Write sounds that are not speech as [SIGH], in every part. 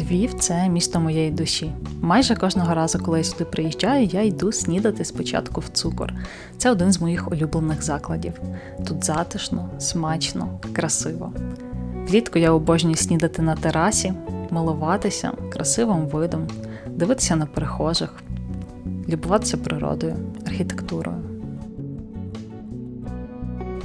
Львів це місто моєї душі. Майже кожного разу, коли я сюди приїжджаю, я йду снідати спочатку в цукор. Це один з моїх улюблених закладів. Тут затишно, смачно, красиво. Влітку я обожнюю снідати на терасі, милуватися красивим видом, дивитися на перехожих, любуватися природою, архітектурою.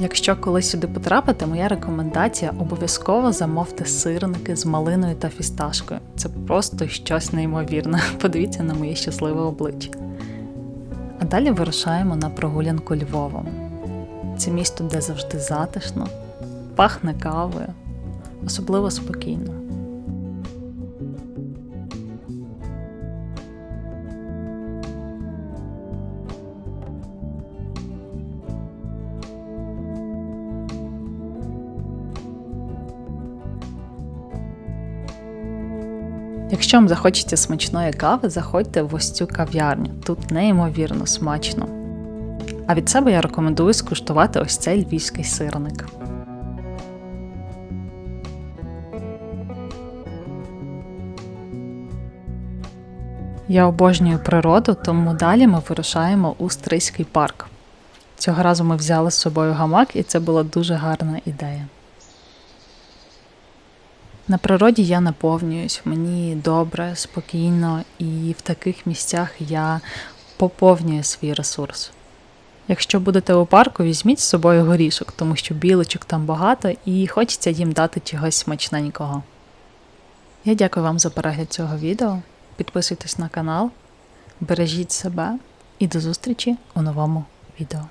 Якщо колись сюди потрапити, моя рекомендація обов'язково замовте сирники з малиною та фісташкою. Це просто щось неймовірне. [LAUGHS] Подивіться на моє щасливе обличчя. А далі вирушаємо на прогулянку Львовом. Це місто, де завжди затишно, пахне кавою, особливо спокійно. Якщо вам захочеться смачної кави, заходьте в ось цю кав'ярню. Тут неймовірно смачно. А від себе я рекомендую скуштувати ось цей львівський сирник. Я обожнюю природу, тому далі ми вирушаємо у Стрийський парк. Цього разу ми взяли з собою гамак, і це була дуже гарна ідея. На природі я наповнююсь, мені добре, спокійно, і в таких місцях я поповнюю свій ресурс. Якщо будете у парку, візьміть з собою горішок, тому що білочок там багато і хочеться їм дати чогось смачненького. Я дякую вам за перегляд цього відео. Підписуйтесь на канал, бережіть себе і до зустрічі у новому відео.